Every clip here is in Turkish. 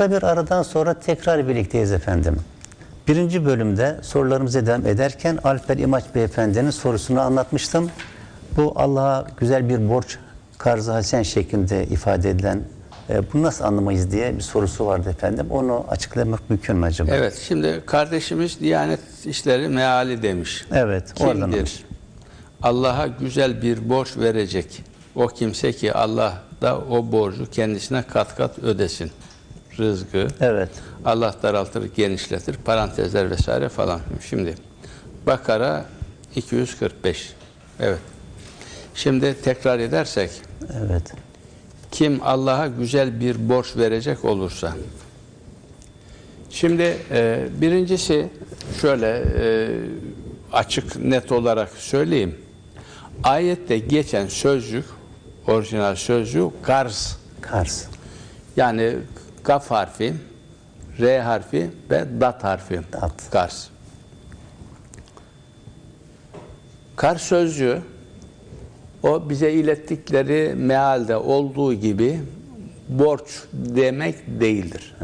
Kısa bir aradan sonra tekrar birlikteyiz efendim. Birinci bölümde sorularımıza devam ederken Alper İmaç Beyefendi'nin sorusunu anlatmıştım. Bu Allah'a güzel bir borç karzı hasen şeklinde ifade edilen e, bunu nasıl anlamayız diye bir sorusu vardı efendim. Onu açıklamak mümkün mü acaba? Evet, şimdi kardeşimiz Diyanet İşleri meali demiş. Evet, oradan almış. Kimdir? Allah'a güzel bir borç verecek. O kimse ki Allah da o borcu kendisine kat kat ödesin. Rızkı. Evet. Allah daraltır, genişletir, parantezler vesaire falan. Şimdi Bakara 245. Evet. Şimdi tekrar edersek Evet. kim Allah'a güzel bir borç verecek olursa. Şimdi e, birincisi şöyle e, açık net olarak söyleyeyim. Ayette geçen sözcük, orijinal sözcük garz. Kars. Yani kaf harfi, R harfi ve dat harfi. Dat. Garz. Kars sözcüğü o bize ilettikleri mealde olduğu gibi borç demek değildir.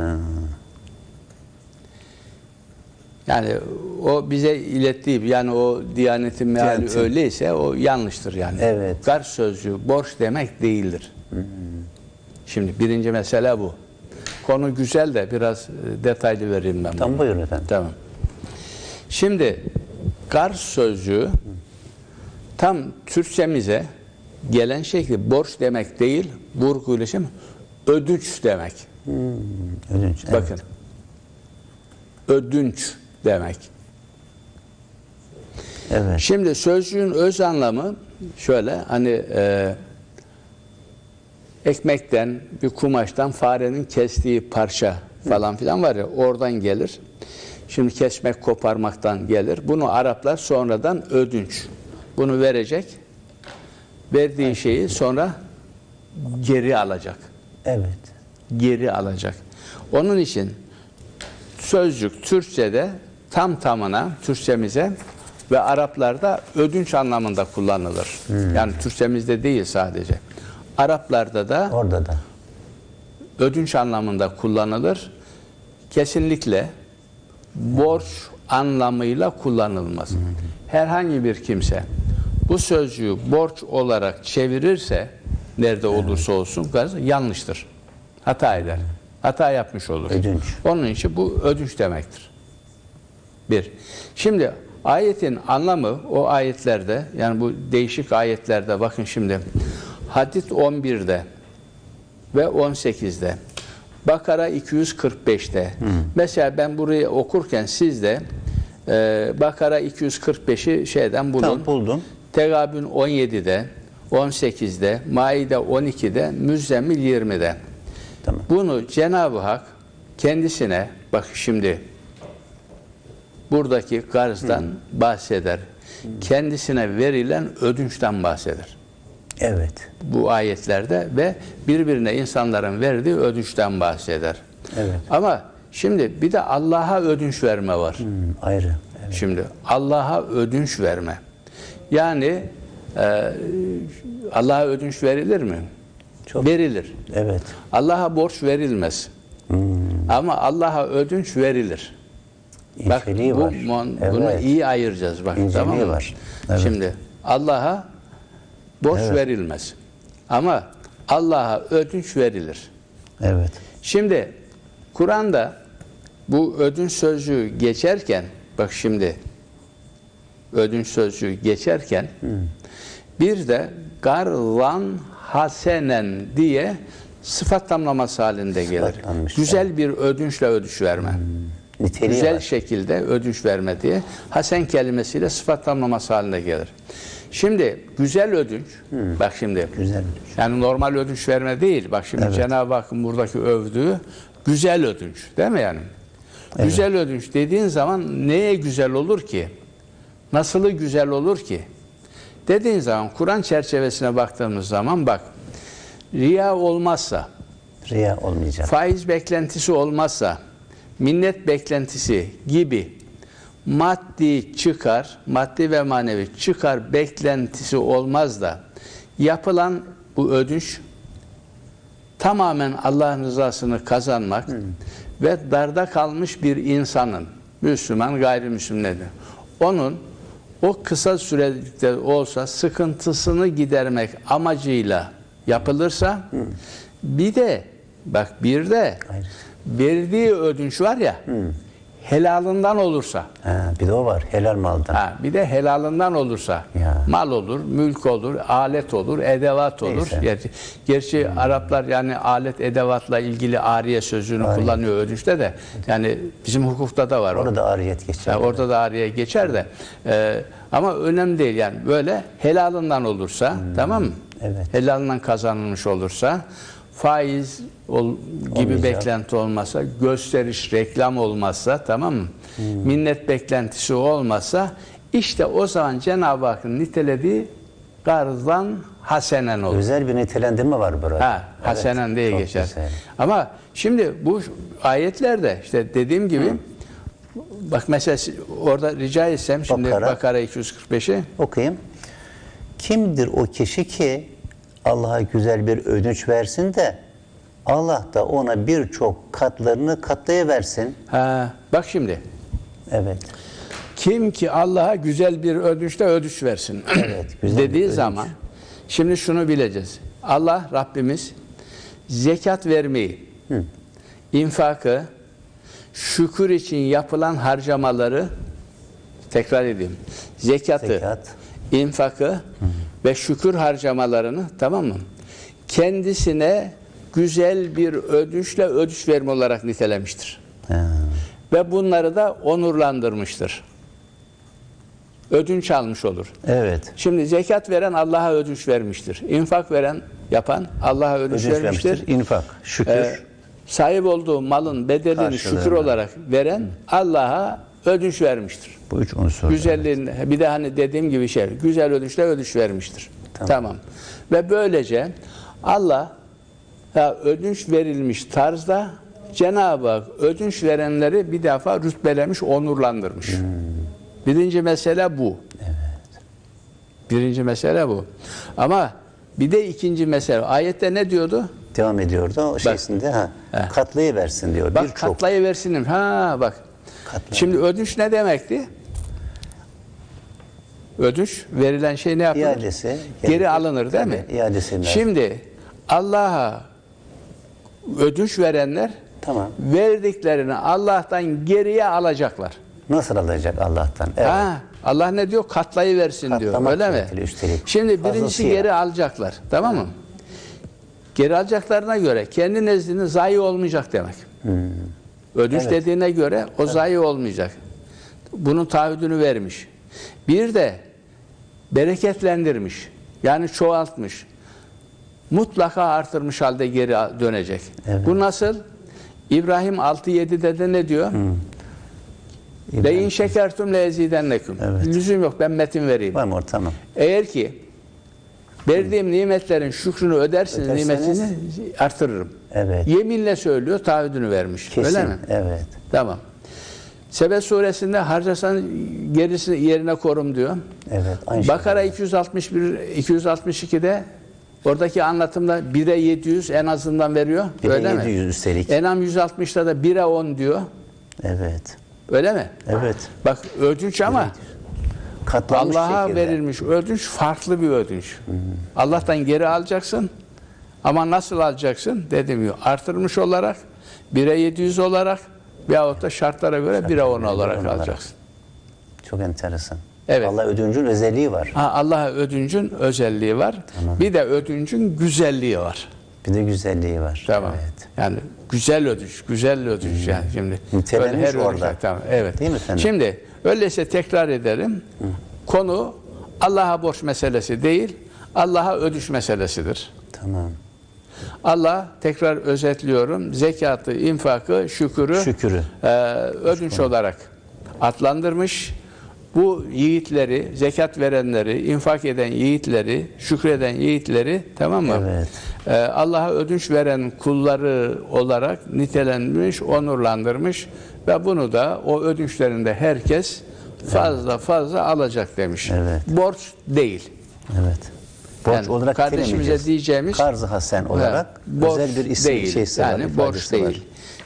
Yani o bize ilettiği yani o Diyanet'in meali Diyanet'in. öyleyse o yanlıştır yani. Evet. Kars sözcüğü borç demek değildir. Şimdi birinci mesele bu. Konu güzel de biraz e, detaylı vereyim ben. Tamam buyurun efendim. Tamam. Şimdi Kars sözcüğü tam Türkçemize gelen şekli borç demek değil, vurguyla şey mi? ödünç demek. Ödünç. evet. Bakın. Ödünç demek. Evet. Şimdi sözcüğün öz anlamı şöyle hani e, ekmekten bir kumaştan farenin kestiği parça falan filan var ya oradan gelir. Şimdi kesmek koparmaktan gelir. Bunu Araplar sonradan ödünç. Bunu verecek. Verdiği şeyi sonra geri alacak Evet. geri alacak. Onun için sözcük Türkçe'de tam tamına Türkçemize ve Araplarda ödünç anlamında kullanılır. Yani Türkçemizde değil sadece. Araplarda da Orada da. ödünç anlamında kullanılır. Kesinlikle borç anlamıyla kullanılmaz. Herhangi bir kimse bu sözcüğü borç olarak çevirirse nerede olursa olsun yanlıştır. Hata eder. Hata yapmış olur. Ödünç. Onun için bu ödünç demektir. Bir. Şimdi ayetin anlamı o ayetlerde yani bu değişik ayetlerde bakın şimdi Hadid 11'de ve 18'de Bakara 245'te. Mesela ben burayı okurken siz de e, Bakara 245'i şeyden bulun. Tamam, buldum. Tegabün 17'de, 18'de, Maide 12'de, Müzzemmil 20'de. Tamam. Bunu Cenab-ı Hak kendisine bak şimdi buradaki garzdan bahseder. Kendisine verilen ödünçten bahseder. Evet. Bu ayetlerde ve birbirine insanların verdiği ödünçten bahseder. Evet. Ama şimdi bir de Allah'a ödünç verme var. Hmm, ayrı. Evet. Şimdi Allah'a ödünç verme. Yani e, Allah'a ödünç verilir mi? Çok- Verilir. Evet. Allah'a borç verilmez. Ama Allah'a ödünç verilir. Bak İnceliği bu, var. bunu Evet. iyi ayıracağız bak İnceliği tamam mı? var. Evet. Şimdi Allah'a borç Evet. verilmez. Ama Allah'a ödünç verilir. Evet. Şimdi Kur'an'da bu ödünç sözcüğü geçerken bak şimdi ödünç sözcüğü geçerken bir de garlan hasenen diye sıfat tamlaması halinde gelir. Güzel bir ödünçle ödünç verme. Niteliği Güzel var. şekilde ödünç verme diye hasen kelimesiyle sıfat tamlaması haline gelir. Şimdi güzel ödünç, bak şimdi Güzel. yani normal ödünç verme değil. Bak şimdi Evet. Cenab-ı Hakk'ın buradaki övdüğü güzel ödünç değil mi yani? Güzel ödünç dediğin zaman neye güzel olur ki? Nasılı güzel olur ki? Dediğin zaman Kur'an çerçevesine baktığımız zaman bak riya olmazsa, Riya olmayacak. faiz beklentisi olmazsa, minnet beklentisi gibi maddi çıkar, maddi ve manevi çıkar beklentisi olmaz da yapılan bu ödünç tamamen Allah'ın rızasını kazanmak ve darda kalmış bir insanın Müslüman gayrimüslim nedir? Onun o kısa sürede olsa sıkıntısını gidermek amacıyla yapılırsa bir de bak bir de verdiği ödünç var ya helalından olursa Ha, bir de o var. Helal maldan. Ha, bir de helalından olursa Ya. mal olur, mülk olur, alet olur, edevat olur. Neyse. Gerçi, gerçi Araplar yani alet edevatla ilgili ariye sözcüğünü kullanıyor ödünçte de. Yani bizim hukukta da var o. Orada ariyet geçer. Ya orada da ariye geçer de. Ee, ama önemli değil yani böyle helalından olursa tamam mı? Hmm. Evet. Helalından kazanılmış olursa faiz ol, gibi Olmayacak. beklenti olmasa, gösteriş, reklam olmazsa tamam mı? Hmm. Minnet beklentisi olmazsa işte o zaman Cenab-ı Hakk'ın nitelediği garzdan hasenen olur. Özel bir nitelendirme var burada. Ha, hasenen diye çok geçer. güzel. Ama şimdi bu ayetlerde işte dediğim gibi bak mesela orada rica etsem şimdi Bakara. Bakara 245'i Okuyayım. Kimdir o kişi ki Allah'a güzel bir ödünç versin de Allah da ona birçok katlarını katlayıversin. ha, bak şimdi Evet. kim ki Allah'a güzel bir ödünçte ödünç versin Evet, güzel dediği ödünç. zaman şimdi şunu bileceğiz. Allah Rabbimiz zekat vermeyi, infakı, şükür için yapılan harcamaları tekrar edeyim. Zekatı, Zekat. infakı ve şükür harcamalarını tamam mı? Kendisine güzel bir ödünçle ödünç verme olarak nitelemiştir. Ha, Ve bunları da onurlandırmıştır. Ödünç almış olur. Evet. Şimdi zekat veren Allah'a ödünç vermiştir. İnfak veren, yapan Allah'a ödünç, Ödünç vermiştir. vermiştir. İnfak, şükür. Ee, sahip olduğu malın bedelini şükür olarak veren Allah'a ödünç vermiştir. Bu üç unsur. Güzelliğin bir de hani dediğim gibi şey güzel ödünçle ödünç vermiştir. Tamam. Tamam. Ve böylece Allah ya ödünç verilmiş tarzda Cenab-ı Hak ödünç verenleri bir defa rütbelemiş, onurlandırmış. Hmm. Birinci mesele bu. Birinci mesele bu. Ama bir de ikinci mesele. Ayette ne diyordu? Devam ediyordu. O şeysinde ha, He. katlayıversin diyor. Bak Birçok katlayıversin. Ha bak. Katlayı- Şimdi ödünç ne demekti? Ödünç verilen şey ne yapılır? iadesi Geri alınır değil mi? İadesi. Şimdi Allah'a ödünç verenler Tamam. verdiklerini Allah'tan geriye alacaklar. Nasıl alacak Allah'tan? Evet. Ha, Allah ne diyor? Katlayı versin diyor. Öyle mi? üstelik. Şimdi birincisi Fazlasıyla. geri alacaklar. Tamam mı? Geri alacaklarına göre kendi nezdinde zayi olmayacak demek. Hmm. Evet. dediğine göre o zayi olmayacak. Bunun taahhüdünü vermiş. Bir de bereketlendirmiş. Yani çoğaltmış. Mutlaka artırmış halde geri dönecek. Evet. Bu nasıl? İbrahim 6-7'de de ne diyor? Le in şekertum le ezidennekum. Evet. Lüzum yok ben metin vereyim. Var mı? Tamam. Eğer ki verdiğim nimetlerin şükrünü ödersiniz, Öderseniz- nimetini artırırım. Evet. Yeminle söylüyor, taahhüdünü vermiş. Kesin. Öyle mi? Evet. Tamam. Sebe suresinde harcasan gerisini yerine korum diyor. Evet. Aynı Bakara şey. 261 262'de oradaki anlatımda 1'e 700 en azından veriyor. Bir de Öyle mi? 700 üstelik. Enam 160'da da 1'e 10 diyor. Evet. Öyle mi? Evet. Bak ödünç ama Katlanmış Allah'a şekilde. verilmiş ödünç farklı bir ödünç. Allah'tan geri alacaksın. Ama nasıl alacaksın? Dediğim gibi artırmış olarak 1'e 700 olarak veyahut da şartlara göre 1'e 10 göre olarak 10 olarak. alacaksın. Çok enteresan. Evet. Allah ödüncün özelliği var. Ha, Allah'a ödüncün özelliği var. Bir de ödüncün güzelliği var. Bir de güzelliği var. Tamam. Evet. Yani güzel ödünç, güzel ödünç yani şimdi. Nitelenmiş ödünç- orada. Tamam, evet. Değil mi efendim? Şimdi öyleyse tekrar edelim. Konu Allah'a borç meselesi değil, Allah'a ödünç meselesidir. Tamam. Allah tekrar özetliyorum. Zekatı, infakı, şükürü, Şükürü. e, ödünç olarak adlandırmış. Bu yiğitleri, zekat verenleri, infak eden yiğitleri, şükreden yiğitleri tamam mı? Evet. E, Allah'a ödünç veren kulları olarak nitelenmiş, onurlandırmış ve bunu da o ödünçlerinde herkes fazla fazla alacak demiş. Evet. Borç değil. Evet. Borç Yani olarak kardeşimize diyeceğimiz Karz-ı hasen olarak borç özel bir isim değil. şeysi yani borç değil. var.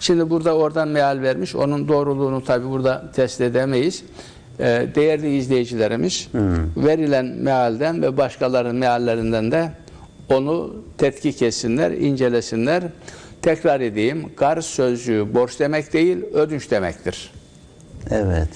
Şimdi burada oradan meal vermiş. Onun doğruluğunu tabi burada test edemeyiz. Ee, değerli izleyicilerimiz Hmm. verilen mealden ve başkalarının meallerinden de onu tetkik etsinler, incelesinler. Tekrar edeyim. Garz sözcüğü borç demek değil, ödünç demektir. Evet.